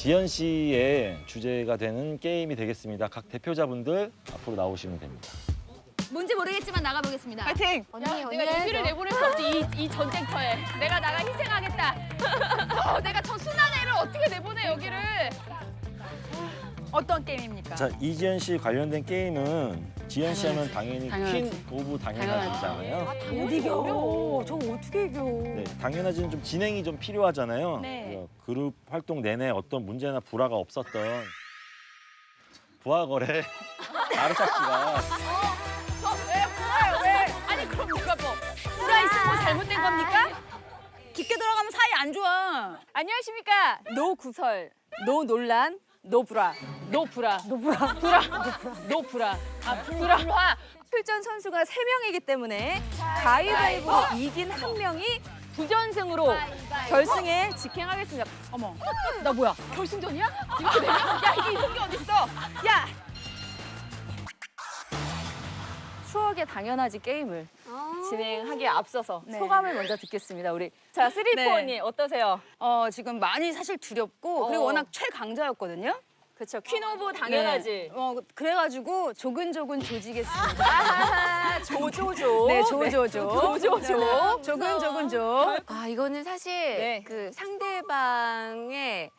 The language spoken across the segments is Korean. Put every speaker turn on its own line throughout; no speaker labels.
지연 씨의 주제가 되는 게임이 되겠습니다. 각 대표자분들 앞으로 나오시면 됩니다.
뭔지 모르겠지만 나가보겠습니다.
파이팅!
언니
야,
언니
내가 여기를
해줘.
내보낼 수 없지 이, 이 전쟁터에. 내가 나가 희생하겠다. 어, 내가 저 순한 애를 어떻게 내보내 여기를?
어떤 게임입니까?
자, 이지연 씨 관련된 게임은 지연 씨 하면 당연히
당연하지.
퀸 오브 당연하지잖아요.
못 이겨. 저 어떻게 이겨?
네, 당연하지는 좀 진행이 좀 필요하잖아요.
네.
그룹 활동 내내 어떤 문제나 불화가 없었던 부하거래 아르샤키가
저왜 뭐야 왜? 아니 그럼 누가 뭐 불화 있으면 뭐 잘못된 겁니까?
깊게 들어가면 사이 안 좋아.
안녕하십니까? 노 구설, 노 논란, 노 불화, 노 불화, 노 불화, 불화, 노 불화, 아 불화.
출전 선수가 세명이기 때문에 가위바위보로 이긴 한 명이
부전승으로
결승에 직행하겠습니다. 어머, 나 뭐야?
결승전이야? 이렇게 되면? 야 이게 이런 게 어딨어?
야!
추억의 당연하지 게임을 진행하기에 앞서서
네.
소감을 먼저 듣겠습니다. 우리 자 쓰리포
네.
언니 어떠세요?
어, 지금 많이 사실 두렵고 그리고
어.
워낙 최강자였거든요.
그렇죠. 퀸 오브 당연하지.
네. 어, 그래가지고 조근조근 조지겠습니다.
조조조.
네, 조조조.
조조조.
네, 조근조근 조.
아 이거는 사실
네.
그 상대방의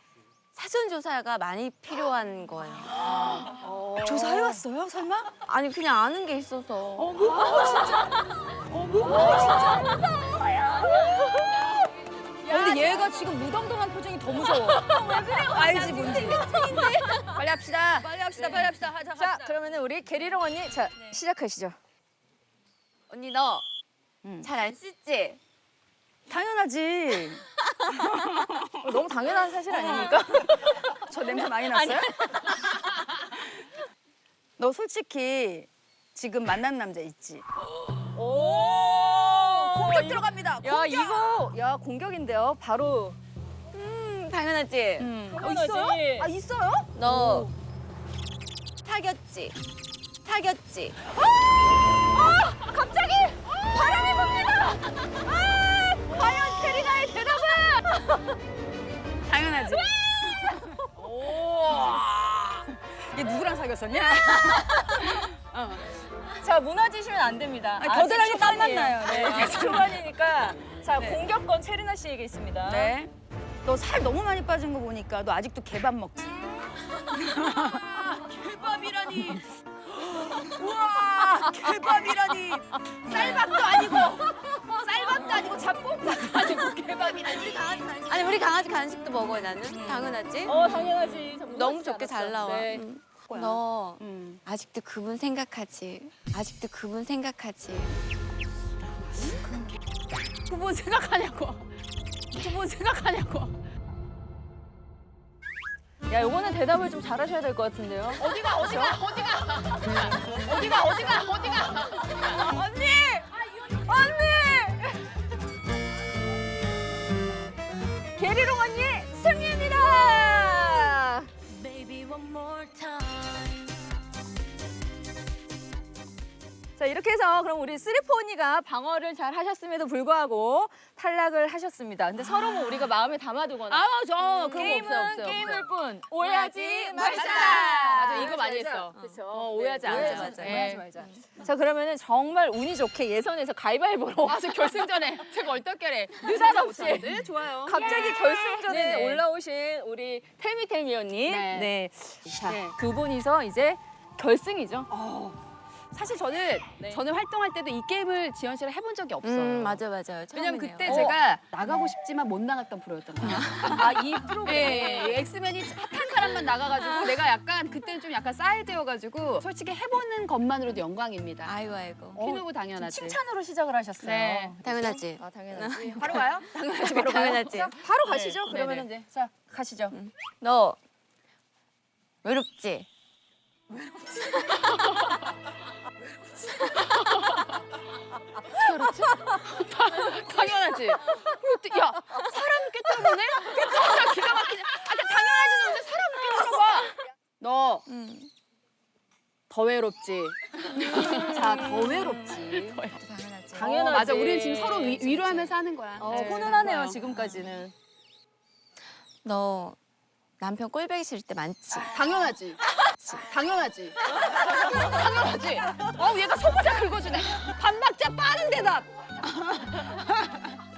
사전 조사가 많이 필요한 거예요.
어.
조사해왔어요, 설마?
아니 그냥 아는 게 있어서.
야, 근데 얘가 지금 무덤덤한 표정이 더 무서워. 왜 그래? 알지, 뭔지.
빨리 합시다.
빨리 합시다, 빨리 합시다. 하자,
자 그러면은 우리 게리롱 언니 자 시작하시죠.
언니 너
음.
잘안 씻지?
당연하지.
어, 너무 당연한 사실 아닙니까?
저 냄새 많이 났어요? 너 솔직히 지금 만난 남자 있지?
오.
공격 들어갑니다.
야 이거 야 공격인데요. 바로
음 당연하지.
음. 어. 있어요? 아 있어요?
너 사귀었지? 사귀었지?
갑자기 바람이 붑니다. 아, 과연 캐리나의 대답은?
당연하지. 얘 누구랑 사귀었었냐?
자 무너지시면 안 됩니다.
아니, 겨드랑이 땀
초반이에요.
났나요?
네,
네.
아직 초반이니까 자 공격권 체리나 씨에게 있습니다.
네. 너 살 너무 많이 빠진 거 보니까 너 아직도 개밥 먹지?
개밥이라니.
우와, 개밥이라니.
강아지 간식도 먹어요 나는. 당연하지.
어 당연하지. 저
너무 좋게
않았어.
잘 나와.
네.
음. 너
음.
아직도 그분 생각하지? 아직도 그분 생각하지?
두분 생각하냐고. 두분 생각하냐고.
야 요거는 대답을 좀 잘하셔야 될 것 같은데요.
어디가 어디가 어디가 어디가 어디가 어디가 언니
게리롱 언니 승리입니다. 자 이렇게 해서 그럼 우리 쓰리포 언니가 방어를 잘 하셨음에도 불구하고 탈락을 하셨습니다. 근데 서로 뭐 우리가 마음에 담아두거나
아저 그런 거
게임은
없어요 없어요
게임일
없어요.
뿐 오해하지 말자.
맞아 이거 많이 했어
그렇죠.
어, 오해하지
네,
않자.
오해하지
맞아.
말자.
예.
오해하지 말자. 자 그러면은 정말 운이 좋게 예선에서 가위바위보로
아저 결승전에 제가 얼떨결에
느닷없이
네 좋아요
갑자기 결승전에
네네.
올라오신 우리 텔미텔미 언니.
네.
네. 자,
네.
두 분이서 이제 결승이죠.
사실 저는
네.
저는 활동할 때도 이 게임을 지연 씨랑 해본 적이 없어요
음 맞아 맞아요.
왜냐면
처음이네요.
그때
어.
제가 나가고 싶지만 못 나갔던 프로였던 거예요.
아, 이 프로그램.
예, 예, 엑스맨이 핫한 사람만 나가가지고 내가 약간 그때는 좀 약간 사이드여가지고 솔직히 해보는 것만으로도 영광입니다.
아이고 아이고.
키누브 당연하지.
칭찬으로 시작을 하셨어요.
네.
당연하지.
아, 당연하지.
바로 가요? 당연하지 바로 가요.
당연하지.
자, 바로 가시죠.
네.
그러면은 이제 자, 가시죠.
너 외롭지?
당연하지. 또, 야 사람을 깨뜨려보네? 깨뜨려 기가 막히네. 아 근데 당연하지는 근데 사람을 깨뜨려봐. 너더 외롭지.
자, 더 외롭지.
당연하지.
당연하지.
어, 맞아. 우리는 지금 서로 위, 위로하면서 하는 거야.
어,
네.
훈훈하네요,
좋아요.
지금까지는.
너 남편 꼴배기 싫을 때 많지.
당연하지. 당연하지. 당연하지. 어, 얘가 소모자 긁어주네. 반박자 빠른 대답.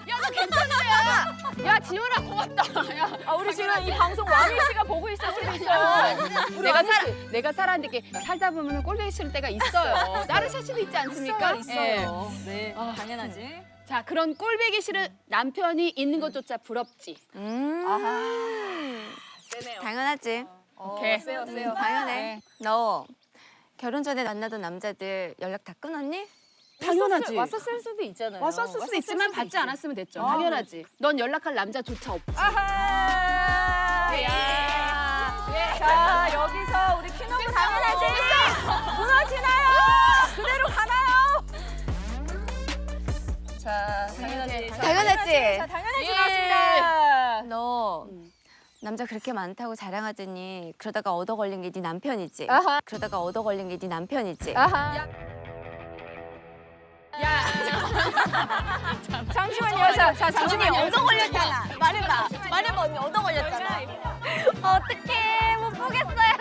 야, 너 괜찮아, 야. 야, 지훈아, 고맙다. 야,
아, 우리 지금 이 방송 왕일 씨가 보고 있을 수도 있어요.
내가 살 내가 살았는데 이렇게 살다 보면 꼴보기 싫을 때가 있어요. 나를 살 수도 있지 않습니까?
있어요,
예.
네,
아,
당연하지.
자, 그런 꼴보기 싫은 남편이 있는 것조차 부럽지.
음. 당연하지.
오케이.
세요,
음,
세요.
당연해. 너 결혼 전에 만나던 남자들 연락 다 끊었니?
당연하지.
왔었을 수도 있잖아요.
왔었을 수도 있지만 받지. 않았으면 됐죠.
아,
당연하지. 넌 연락할 남자조차 없지.
아하.
남자 그렇게 많다고 자랑하더니 그러다가 얻어 걸린 게 네 남편이지.
아하.
그러다가 얻어 걸린 게 네 남편이지.
아하.
야,
잠시만요. 자, 자, 잠시만요.
얻어 걸렸잖아. 말해봐. 말해봐 언니 얻어 걸렸잖아. 어떡해 못 보겠어요.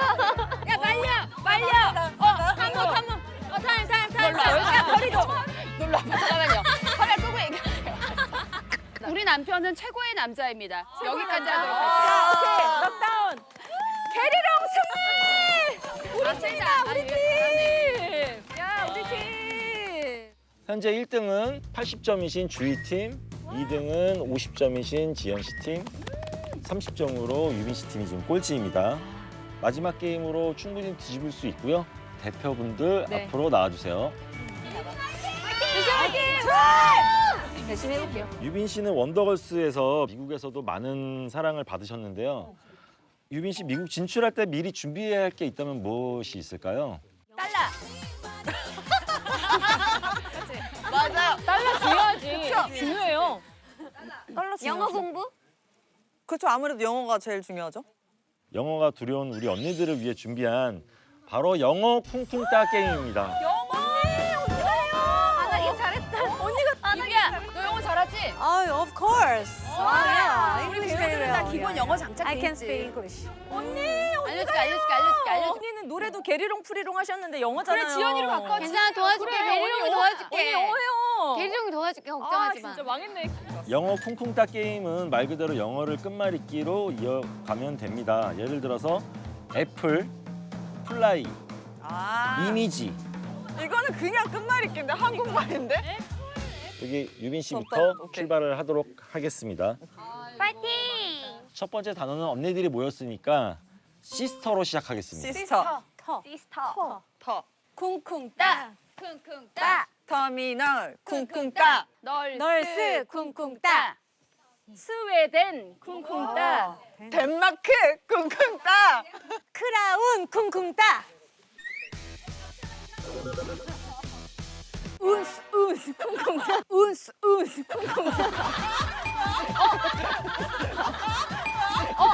야, 말려, 말려. 어, 한번, 한번. 어, 타임, 타임, 타임.
놀라. 야, 거리도.
놀라. 잠깐만요. 우리 남편은 최고의 남자입니다. 여기까지 하도록 할게요.
자, 오케이. 넉다운. 캐리롱 승리! 우리 팀이다, 우리 팀! 야, 우리 팀!
현재 1등은 80점이신 주희 팀, 2등은 50점이신 지연 씨 팀, 30점으로 유빈 씨 팀이 지금 꼴찌입니다. 마지막 게임으로 충분히 뒤집을 수 있고요. 대표분들
네.
앞으로 나와주세요.
열심히 해볼게요.
유빈 씨는 원더걸스에서 미국에서도 많은 사랑을 받으셨는데요. 유빈 씨 미국 진출할 때 미리 준비해야 할 게 있다면 무엇이 있을까요?
달라!
맞아요.
달러 중요하지. 중요해요. 달러
영어 공부?
그렇죠. 아무래도 영어가 제일 중요하죠.
영어가 두려운 우리 언니들을 위해 준비한 바로 영어 쿵쿵 따 게임입니다.
Of course.
아,
아,
우리
English
배우들은 다
well.
기본
Yeah.
영어 장착돼
I can
있지.
speak English.
언니,
알려줄게, 알려줄게, 알려줄게, 알려줄게.
언니는 노래도 게리롱 프리롱 하셨는데 영어잖아요.
그래, 지연이로 바꿔.
괜찮아 도와줄게.
그래,
대리룡이
언니
도와줄게.
언니 영어해요.
대리룡이 도와줄게
아,
걱정하지 마.
진짜 망했네.
영어 쿵쿵따 게임은 말 그대로 영어를 끝말잇기로 이어가면 됩니다. 예를 들어서 애플, 플라이,
아,
이미지.
이거는 그냥 끝말잇기인데 한국말인데?
여기 유빈. 씨부터
오케이.
출발을 하도록 하겠습니다.
파이팅!
첫 번째 단어는 언니들이 모였으니까 시스터로 시작하겠습니다.
시스터,
시스터.
터,
쿵쿵 따. 쿵쿵 따.
터미널, 쿵쿵 따.
널스,
널스 쿵쿵 따. 스웨덴 쿵쿵 따.
덴마크, 쿵쿵 따.
크라운 쿵쿵 따. 운스 운스 쿵쿵 따. 운스 운스 쿵쿵 따. 어?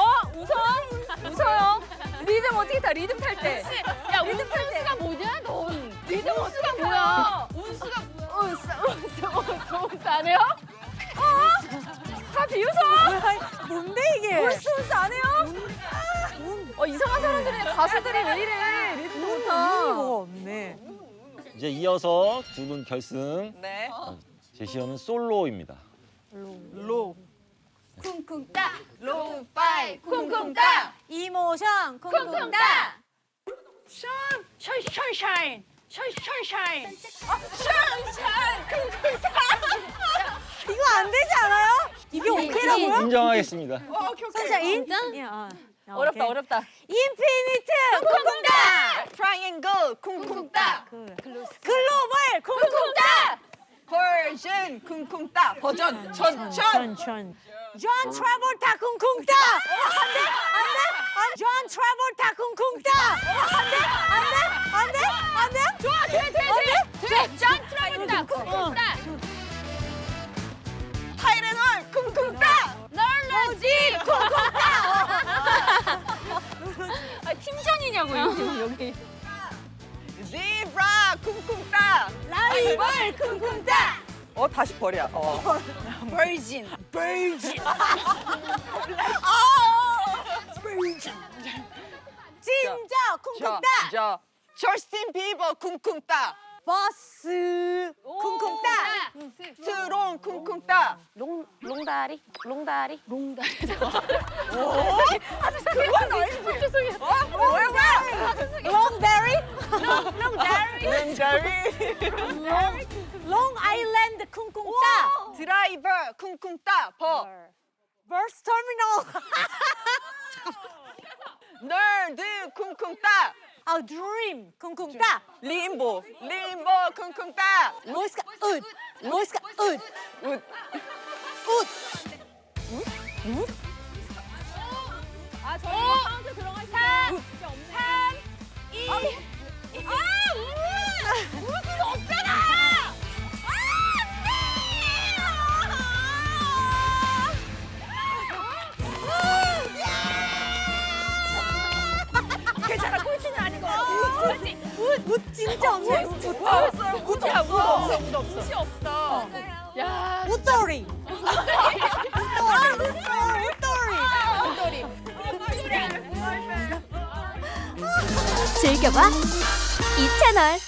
어? 웃어? 웃어요? 리듬 어떻게 타? 리듬 탈 때.
야, 운수가 뭐냐, 넌? 리듬 운수가 뭐야? 운수가 뭐야?
운스 운스 운스 운스 안 해요? 어? 다 비웃어?
뭔데 이게?
운스 운스 안 해요? 어 이상한 사람들이 가수들이 왜 이래? 리듬 못 타.
뭐가 없네.
이제 이어서 두 분 결승
네.
제시어는 솔로입니다.
로.
쿵쿵 따. 로우 파이. 쿵쿵 따.
따. 이모션 쿵쿵
쿵쿵
따.
따. 션, 션샤인. 션, 션샤인.
이거 안 되지 않아요? 이게 오케이라고요?
인정하겠습니다.
선샤인?
야.
어렵다 어렵다.
인피니트 쿵쿵 따. 트라이앵글 쿵쿵 따. 글로벌 쿵쿵 따. 버전 쿵쿵 따. 버전 전 전. 존 트래볼타 쿵쿵 따. 안돼 안돼 안돼. 존 트래볼타 쿵쿵 따. 안돼 안돼 안돼 안돼.
좋아, 돼, 돼, 돼. 돼. 짠 트라이다. 쿵쿵 따.
타이레놀 쿵쿵 따.
널러지.
아, 팀전이냐고 여기 여기.
지브라 쿵쿵 따.
라이벌 쿵쿵 따.
어 다시 버려. 어.
Virgin. Virgin.
어. Virgin. 진짜 쿵쿵 따.
저, 저. 저스틴 비버 쿵쿵 따.
버스 쿵쿵 따.
트론 쿵쿵 따.
롱 롱다리 롱다리
롱다리.
그건 아니지. 죄송해요. 어? 왜 왜?
롱베리
렌자리.
롱 아일랜드 쿵쿵 따.
드라이버 쿵쿵 따. 버.
버스 터미널.
널드 쿵쿵 따.
아 드림 쿵쿵 따.
림보. 림보 쿵쿵 따.
로이스가 웃. 로이스가 웃.
웃.
웃.
아,
없어요. 웃 없어. 웃 없어.
웃이 없어. 야,
웃돌이. 아, 웃돌이.
즐겨봐 이 채널.